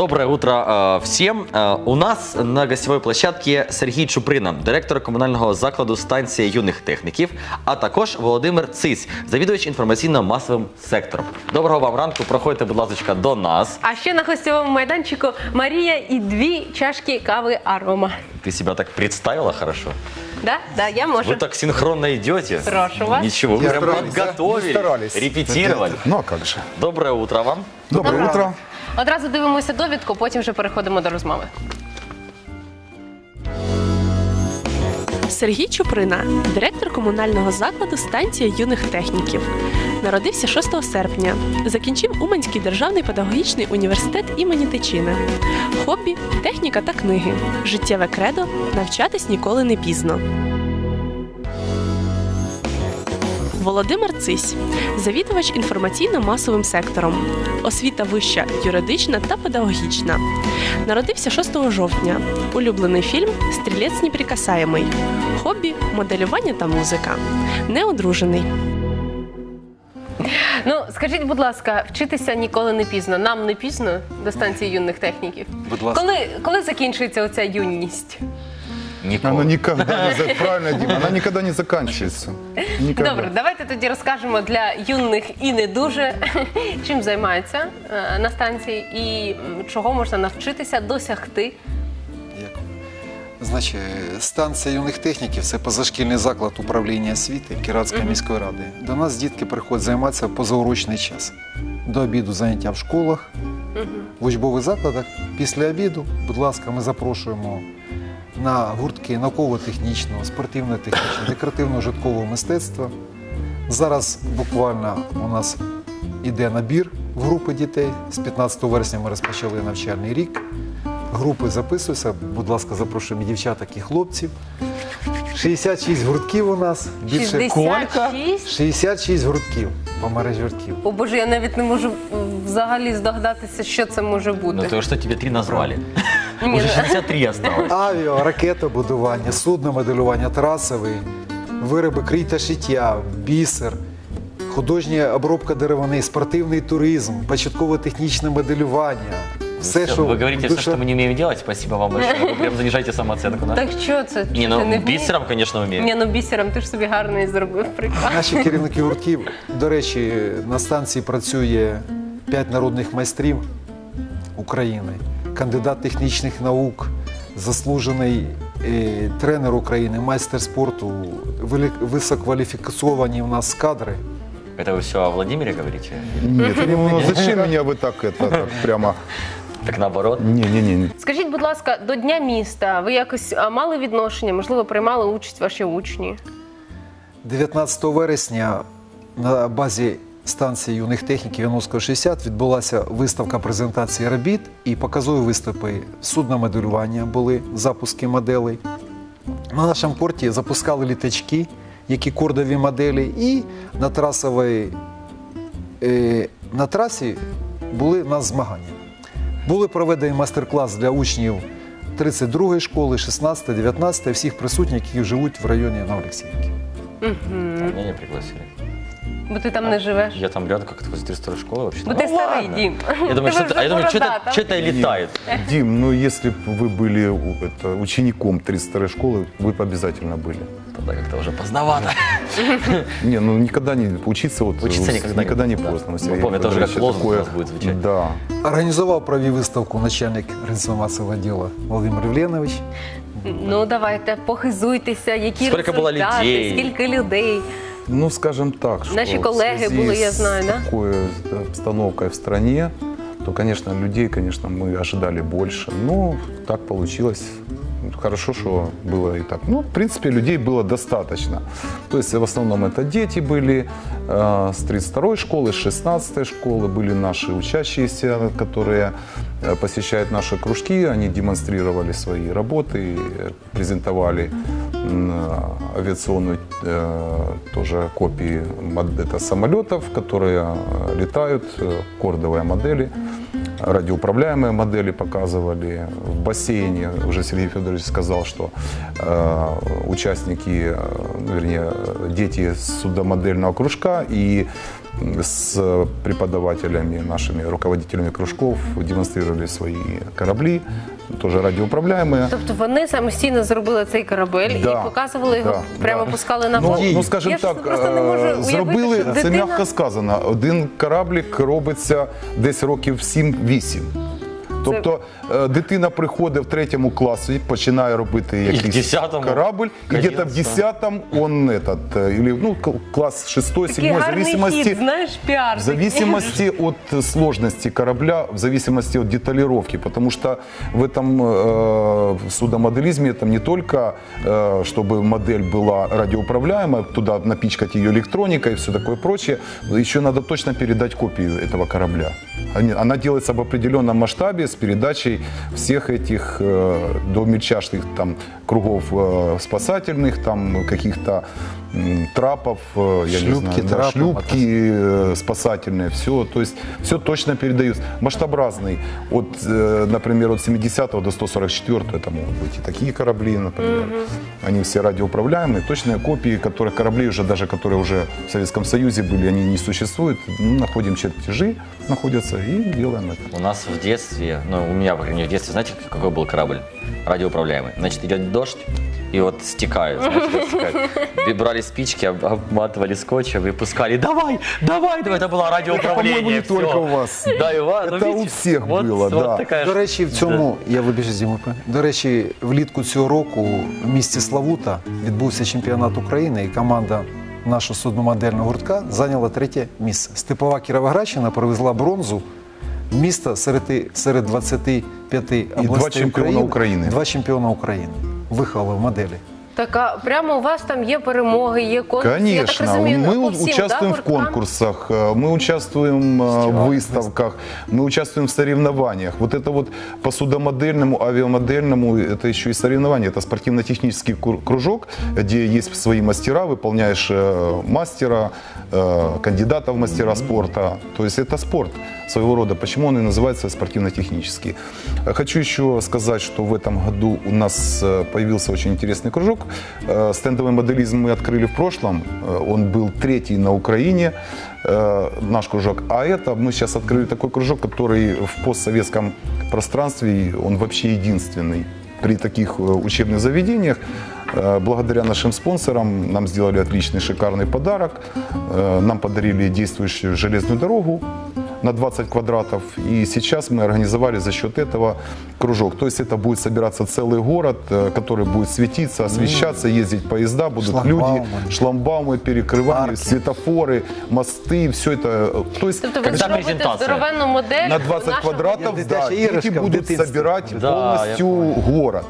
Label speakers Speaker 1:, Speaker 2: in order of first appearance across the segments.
Speaker 1: Доброе утро э, всем. Э, У нас на гостевой площадке Сергій Чуприна, директор комунального закладу станція юних техніків, а також Володимир Цись, завідувач інформаційно-масовим сектором. Доброго вам ранку. Проходьте, будь ласка, до нас.
Speaker 2: А ще на гостьовому майданчику Марія і дві чашки кави арома.
Speaker 1: Ты себя так представила хорошо.
Speaker 2: Да? Да, я можу.
Speaker 1: Вы так синхронно идете.
Speaker 2: Прошу вас.
Speaker 1: Ничего, вы
Speaker 3: Не
Speaker 1: прям
Speaker 3: старались, да?
Speaker 1: подготовились,
Speaker 3: Не старались.
Speaker 1: репетировали.
Speaker 3: Ну а как же?
Speaker 1: Доброе утро вам.
Speaker 3: Доброе утро.
Speaker 2: Одразу дивимося довідку, потім вже переходимо до розмови.
Speaker 4: Сергій Чуприна, директор комунального закладу станція юних техніків. Народився 6 серпня. Закінчив Уманський державний педагогічний університет імені Тичини. Хобі техніка та книги. Життєве кредо навчатись ніколи не пізно. Володимир Цись, завідувач інформаційно-масовим сектором. Освіта вища, юридична та педагогічна. Народився 6 жовтня. Улюблений фільм Стрілець неприкасаємий. Хобі моделювання та музика. Неодружений.
Speaker 2: Ну, скажіть, будь ласка, вчитися ніколи не пізно. Нам не пізно до станції юних техніків.
Speaker 3: Будь ласка.
Speaker 2: Коли, коли закінчується оця юність?
Speaker 1: Никола.
Speaker 3: Она никогда не за- правильно, Дима, она никогда не заканчивается. Никогда.
Speaker 2: Добре, давайте тоді розкажемо для юних і не дуже, чим займаються е, на станції і чого можна навчитися досягти.
Speaker 5: Дякую. Значить, станція юних техніків це позашкільний заклад управління освіти Кіратської міської ради. До нас дітки приходять займатися в позаурочний час. До обіду заняття в школах, в учбових закладах. Після обіду, будь ласка, ми запрошуємо на гуртки науково-технічного, спортивно-технічного, декоративно-житкового мистецтва. Зараз буквально у нас іде набір в групи дітей. З 15 вересня ми розпочали навчальний рік. Групи записуються. Будь ласка, запрошуємо і дівчаток і хлопців. 66 гуртків у нас. Більше
Speaker 2: 66?
Speaker 5: 66 гуртків по мережі гуртків.
Speaker 2: О Боже, я навіть не можу взагалі здогадатися, що це може бути.
Speaker 1: Ну то что тебе три назвали?
Speaker 2: Ні,
Speaker 1: Уже
Speaker 2: ну,
Speaker 1: 63 осталось.
Speaker 5: Авіо, ракетобудування, судномоделювання, трасовий, вироби крій та шиття, бісер, художня обробка деревини, спортивний туризм, початково-технічне моделювання. Все, що
Speaker 1: Вы говорите все,
Speaker 5: душа-
Speaker 1: что мы не умеем делать. Спасибо вам большое. Вы прям занижаете самооценку, да?
Speaker 2: Так що це?
Speaker 1: Не,
Speaker 2: Ти
Speaker 1: ну
Speaker 2: вмієш?
Speaker 1: бисером, конечно, умею.
Speaker 2: Ні, ну бісером, ти ж собі гарний зробив приклад.
Speaker 5: Наші керівники гуртків, до речі, на станції працює 5 народних майстрів України, кандидат технічних наук, заслужений е, тренер України, майстер спорту, вели- висококваліфіковані у нас кадри.
Speaker 1: Это вы все о Владимире говорите?
Speaker 3: Нет, ну зачем меня вы так это так прямо?
Speaker 1: Так наоборот.
Speaker 3: Не-не-не.
Speaker 2: Скажіть, будь ласка, до Дня міста ви якось а, мали відношення, можливо, приймали участь ваші учні?
Speaker 5: 19 вересня на базі станції юних техніків Яновського 60 відбулася виставка презентації робіт і показові виступи судномоделювання були запуски моделей. На нашому порті запускали літачки, які кордові моделі, і на трасовій е, на трасі були у нас змагання. Були проведені майстер-клас для учнів 32-ї школи, 16, 19, всіх присутніх, які живуть в районі Новолексіївки.
Speaker 1: А Меня не пригласили.
Speaker 2: Бо ти там не живеш.
Speaker 1: Я там рядом как-то возле 302 школы вообще.
Speaker 2: Бо ти старий дім.
Speaker 1: Я думаю,
Speaker 2: Тебе
Speaker 1: что
Speaker 2: вже
Speaker 1: я думаю,
Speaker 2: борода,
Speaker 1: что-то
Speaker 2: там.
Speaker 1: что-то летает.
Speaker 3: Дим, ну если бы вы были у- это, учеником 32 школы, вы бы обязательно были.
Speaker 1: Тогда как-то уже поздновато.
Speaker 3: Не, ну никогда не учиться вот
Speaker 1: Учиться
Speaker 3: э,
Speaker 1: никогда не
Speaker 3: никогда не
Speaker 1: поздно, да.
Speaker 3: поздно.
Speaker 1: Мы
Speaker 3: Сергей
Speaker 1: помним, это уже
Speaker 3: Федорович,
Speaker 1: как лозунг
Speaker 3: такое-
Speaker 1: у нас будет звучать.
Speaker 3: Да.
Speaker 5: Організував провів виставку начальник організаційного відділу Володимир Євленович.
Speaker 2: Ну давайте, похизуйтеся, які
Speaker 1: Скільки було
Speaker 2: результати,
Speaker 1: людей?
Speaker 2: скільки людей.
Speaker 3: Ну, скажем так, что
Speaker 2: Наши
Speaker 3: в
Speaker 2: коллеги
Speaker 3: связи
Speaker 2: были, я
Speaker 3: с
Speaker 2: да?
Speaker 3: такой обстановкой в стране, то, конечно, людей, конечно, мы ожидали больше. Но так получилось Хорошо, что было и так. Ну, в принципе, людей было достаточно. То есть, в основном это дети были э, с 32-й школы, с 16-й школы, были наши учащиеся, которые э, посещают наши кружки, они демонстрировали свои работы, э, презентовали м, авиационную э, тоже копии мод- это самолетов, которые э, летают, э, кордовые модели, радиоуправляемые модели показывали. В бассейне уже Сергей Федорович сказал, что э, участники э, ну, вернее, э, дети с судомодельного кружка и м, с преподавателями, нашими руководителями кружков демонстрировали свои корабли, тоже радиоуправляемые.
Speaker 2: Тобто вони самостійно зробили цей корабель
Speaker 3: Да,
Speaker 2: і показували його,
Speaker 3: да,
Speaker 2: прямо
Speaker 3: да.
Speaker 2: пускали на
Speaker 3: Ну,
Speaker 2: воду.
Speaker 3: ну скажімо
Speaker 2: Я ж
Speaker 3: так,
Speaker 2: просто не можу
Speaker 3: е,
Speaker 2: уявити,
Speaker 3: зробили,
Speaker 2: що
Speaker 3: це
Speaker 2: дитина...
Speaker 3: м'яко сказано. Один кораблік робиться десь років 7-8. Тобто е, дитина приходить в третьому класі, починає робити
Speaker 1: в
Speaker 3: якийсь
Speaker 1: 10-му
Speaker 3: корабль, і где-то в
Speaker 1: каденство.
Speaker 3: 10-м он этот, е, или, ну, к- класс 6 7
Speaker 2: Такий
Speaker 3: в
Speaker 2: гарний
Speaker 3: зависимости,
Speaker 2: хід, знаєш, піар.
Speaker 3: в зависимости от сложности корабля, в зависимости от деталировки, потому что в этом э, судомоделизме это не только, э, чтобы модель была радиоуправляемая, туда напичкать ее электроникой и все такое прочее, еще надо точно передать копию этого корабля. Они- Она делается в определенном масштабе с передачей всех этих э, до мельчайших там кругов э, спасательных, там каких-то м, трапов, э, я не
Speaker 5: Шлюпки,
Speaker 3: знаю, да,
Speaker 5: трапы,
Speaker 3: шлюпки, э, спасательные, все, то есть все точно передается. Масштаб разный. От, э, например, от 70 до 144 это могут быть и такие корабли, например. Они все радиоуправляемые, точные копии, которых кораблей уже даже, которые уже в Советском Союзе были, они не существуют. Ну, находим чертежи, находятся и делаем это.
Speaker 1: У нас в детстве, ну, у меня, по крайней мере, в детстве, знаете, какой был корабль радиоуправляемый? Значит, идет дождь, и вот стекает, знаете, вот стекает. И Брали спички, об- обматывали скотчем и пускали. Давай, давай, давай. Это было радиоуправление.
Speaker 3: по-моему, не
Speaker 1: всё.
Speaker 3: только у вас.
Speaker 1: Да, и у вас. ну,
Speaker 3: Это у
Speaker 1: видите,
Speaker 3: всех
Speaker 1: вот,
Speaker 3: было,
Speaker 1: вот
Speaker 3: да.
Speaker 1: такая
Speaker 5: До
Speaker 1: ж-
Speaker 5: речі, в цьому я вибіжу з До речі, влітку цього року в місті Славута відбувся чемпіонат України, і команда нашого судномодельного гуртка зайняла третє місце. Степова Кіровоградщина привезла бронзу. Місто серед, серед 25 областей
Speaker 3: два чемпіона України.
Speaker 5: Два чемпіона України виховали в моделі
Speaker 2: Так, а прямо у вас там є перемоги, є конкурси. Я так
Speaker 3: Конечно,
Speaker 2: розумію,
Speaker 3: мы
Speaker 2: по всім,
Speaker 3: участвуем
Speaker 2: да,
Speaker 3: в
Speaker 2: гурткам?
Speaker 3: конкурсах, э, мы участвуем э, в выставках, мы участвуем в соревнованиях. Вот это вот по судомодельному, авиамодельному, это еще и соревнования, это спортивно-технический кур- кружок, где есть свои мастера, выполняешь э, мастера, э, кандидата в мастера спорта. То есть это спорт своего рода. Почему он и называется спортивно-технический? Э, Хочу еще сказать, что в этом году у нас э, появился очень интересный кружок. Э, Стендовый моделизм мы открыли в прошлом. Э, Он был третий на Украине, э, наш кружок. А это мы сейчас открыли такой кружок, который в постсоветском пространстве, он вообще единственный при таких э, учебных заведениях. Э, Благодаря нашим спонсорам нам сделали отличный, шикарный подарок. Э, Нам подарили действующую железную дорогу на 20 квадратов. И сейчас мы организовали за счет этого кружок. То есть это будет собираться целый город, э, который будет светиться, освещаться, ездить поезда, будут
Speaker 5: Шлагбаумы.
Speaker 3: люди, шламбаумы, перекрывания,
Speaker 5: Арки.
Speaker 3: светофоры, мосты, все это. э, То есть
Speaker 2: Тобто ви
Speaker 1: Когда
Speaker 2: зробите
Speaker 1: презентація?
Speaker 2: здоровенну модель
Speaker 3: на 20
Speaker 2: нашого-
Speaker 3: квадратов,
Speaker 5: Я
Speaker 3: да,
Speaker 5: дитяча
Speaker 3: дети
Speaker 5: іграшка в
Speaker 3: будут
Speaker 5: дитинстві.
Speaker 3: собирать
Speaker 1: Да, я
Speaker 3: полностью город.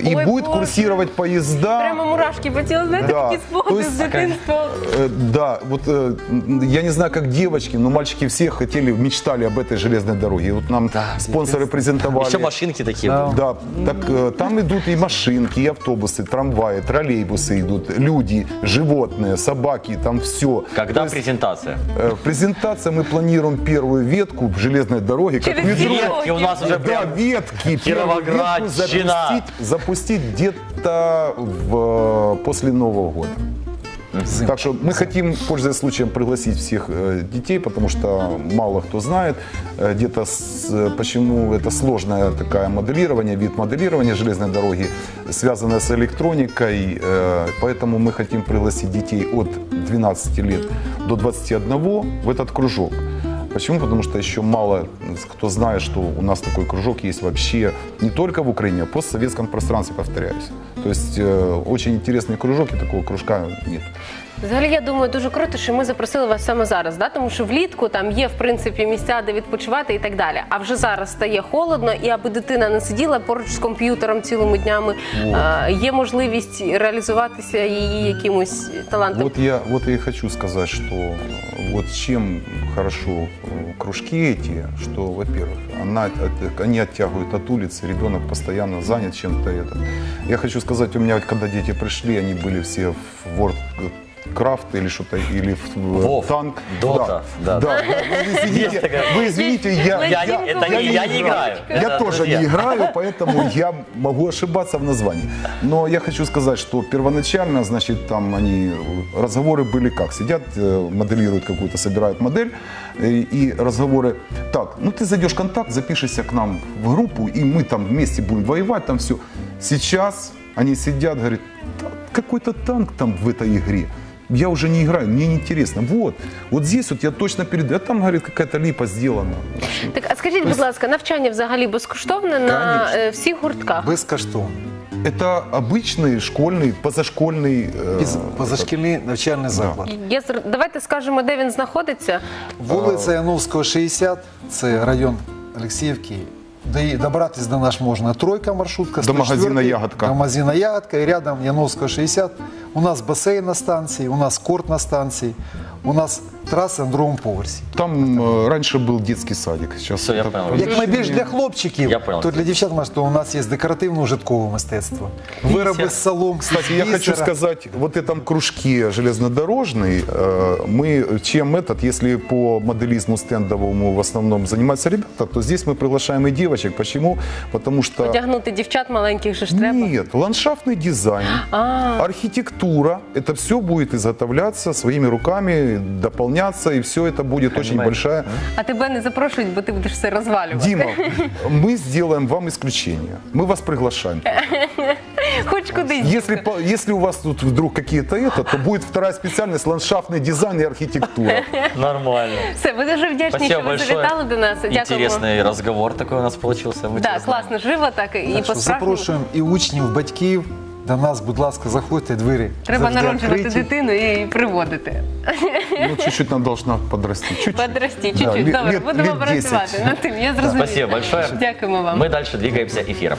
Speaker 3: И
Speaker 2: Ой,
Speaker 3: будет
Speaker 2: Боже.
Speaker 3: курсировать поезда.
Speaker 2: Прямо мурашки потіли, знаєте,
Speaker 3: Да.
Speaker 2: такі спогади
Speaker 3: То есть-
Speaker 2: з дитинства.
Speaker 3: Э, Да, вот э, м, я не знаю, как девочки, но мальчики все хотели, мечтали об этой железной дороге. И вот нам спонсоры презентовали.
Speaker 1: Еще машинки такие.
Speaker 5: Да.
Speaker 1: были.
Speaker 3: Да, так э, там идут и машинки, и автобусы, трамваи, троллейбусы идут, люди, животные, собаки, там все.
Speaker 1: Когда презентация?
Speaker 3: презентация мы планируем первую ветку железной дороги, как
Speaker 2: Через
Speaker 3: метро.
Speaker 2: деревья.
Speaker 1: Ветки у нас уже
Speaker 3: Да,
Speaker 1: прям...
Speaker 3: ветки. ветку
Speaker 1: Кировоградщина.
Speaker 3: запустить, запустить где-то в, после Нового года. Так что мы хотим, пользуясь случаем, пригласить всех э, детей, потому что мало кто знает, э, где-то с- э, почему это сложное такое моделирование, вид моделирования железной дороги, связанное с электроникой. э, Поэтому мы хотим пригласить детей от 12 лет до 21 в этот кружок. Почему? Потому что еще мало кто знает, что у нас такой кружок есть вообще не только в Украине, а в постсоветском пространстве, повторяюсь. То есть э, очень интересный кружок, и такого кружка нет.
Speaker 2: Взагалі, я думаю, дуже круто, що ми запросили вас саме зараз, да? тому що влітку там є в принципі місця, де відпочивати і так далі. А вже зараз стає холодно, і аби дитина не сиділа поруч з комп'ютером цілими днями, е, є можливість реалізуватися її якимось талантом.
Speaker 3: Вот я, вот я и хочу сказать, что э, вот чем хорошо э, кружки эти, что, во-первых, она, это- они оттягивают от улицы, ребенок постоянно занят чем-то. Это. Я хочу сказать, у меня, вот когда дети пришли, они были все в Word крафт или что-то, или в- в
Speaker 1: Вов,
Speaker 3: танк.
Speaker 1: Дота, да.
Speaker 3: да. Вы
Speaker 1: Есть
Speaker 3: извините,
Speaker 1: такая.
Speaker 3: вы извините, я,
Speaker 1: Я не- это не- я не играю.
Speaker 3: Я
Speaker 1: Это
Speaker 3: тоже
Speaker 1: друзья.
Speaker 3: не играю, поэтому я могу ошибаться в названии. Но я хочу сказать, что первоначально, значит, там они, разговоры были как? Сидят, э, моделируют какую-то, собирают модель, э, и разговоры, так, ну ты зайдешь в контакт, запишешься к нам в группу, и мы там вместе будем воевать, там все. Сейчас они сидят, говорят, «Да, какой-то танк там в этой игре. Я уже не играю, мне неинтересно. Вот, вот здесь вот я точно перед... А там, говорит, какая-то липа сделана.
Speaker 2: Так, а скажіть, будь ласка, навчання взагалі безкоштовне на
Speaker 3: Конечно.
Speaker 2: е, всіх гуртках?
Speaker 5: Безкоштовно.
Speaker 3: Это обычный школьный, позашкольный... э,
Speaker 5: Піз- Позашкільний навчальний заклад.
Speaker 2: Я зр- давайте скажемо, де він знаходиться.
Speaker 5: Вулиця Яновського, 60, це район Олексіївки. До- Добратись до нас можна тройка маршрутка,
Speaker 3: До магазина «Ягодка».
Speaker 5: До магазина Ягодка, і рядом Яновська 60. У нас басейн на станції, у нас корт на станції, у нас траса на другому поверсі.
Speaker 3: Там э, раньше был детский садик. Сейчас
Speaker 1: Всё, я
Speaker 3: это
Speaker 1: понял.
Speaker 3: помещение.
Speaker 5: Як ми більш для хлопчиків,
Speaker 1: Я понял.
Speaker 5: то для дівчат може, то у нас є декоративно-ужиткове мистецтво. Вироби з солом,
Speaker 3: Кстати, я хочу сказать, вот этом кружке железнодорожный, э, мы чем этот, если по моделизму стендовому в основном занимаются ребята, то здесь мы приглашаем и девочек. Почему? Потому что...
Speaker 2: Одягнути дівчат маленьких же ж треба.
Speaker 3: Нет, ландшафтный дизайн,
Speaker 2: А,
Speaker 3: архитектура, это все будет изготовляться своими руками, дополняться, и все это будет очень
Speaker 1: Понимаете,
Speaker 3: большая...
Speaker 2: а тебе не запрошують, бо ти будеш все розвалювати.
Speaker 3: Дима, мы сделаем вам исключение. Мы вас приглашаем.
Speaker 2: Хоч кудись.
Speaker 3: Если, по- если у вас тут вдруг какие-то это, то будет вторая специальность ландшафтный дизайн и архитектура.
Speaker 1: Нормально.
Speaker 2: Все, ми дуже вдячні,
Speaker 1: Спасибо
Speaker 2: що ви
Speaker 1: большое.
Speaker 2: завітали до нас. Дякуємо.
Speaker 1: Интересный разговор такой у нас получился. Мы
Speaker 2: Да,
Speaker 1: тебя знаем.
Speaker 2: класно, живо так і
Speaker 5: Так що
Speaker 2: по-справжньому.
Speaker 5: запрошуємо і учнів, батьків до нас, будь ласка, заходьте, двері.
Speaker 2: Треба
Speaker 5: завжди
Speaker 2: народжувати
Speaker 5: відкриті.
Speaker 2: дитину і приводити.
Speaker 3: Ну, чуть-чуть нам должна подрасти. Чуть-чуть.
Speaker 2: Подрості,
Speaker 3: Да,
Speaker 2: чуть-чуть.
Speaker 3: лет-
Speaker 2: Добре,
Speaker 3: лет-
Speaker 2: будемо
Speaker 3: лет 10.
Speaker 2: працювати над тим. Я зрозуміла.
Speaker 1: Спасибо большое.
Speaker 2: Дякуємо вам.
Speaker 1: Мы дальше двигаемся эфиром.